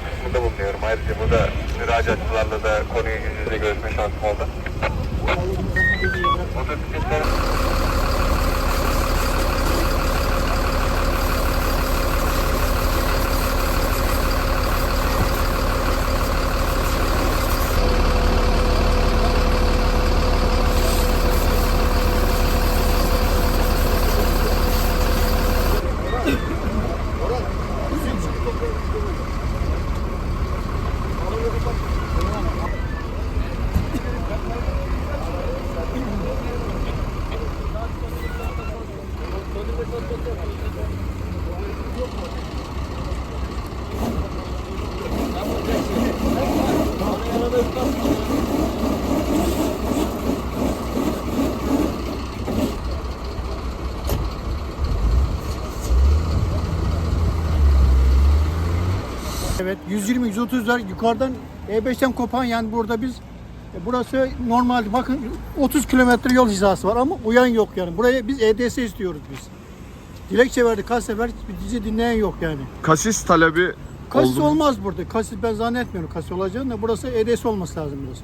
kısmında bulunuyorum. Ayrıca burada müracaatçılarla da konuyu yüz yüze görüşme şansım oldu. Motosikletler Evet 120-130'lar yukarıdan E5'ten kopan yani burada biz e, burası normal bakın 30 kilometre yol hizası var ama uyan yok yani. Buraya biz EDS istiyoruz biz. Dilekçe verdik kaç sefer bizi dinleyen yok yani. Kasis talebi Kasis oldu mu? olmaz burada. Kasis ben zannetmiyorum kasis olacağını da burası EDS olması lazım burası.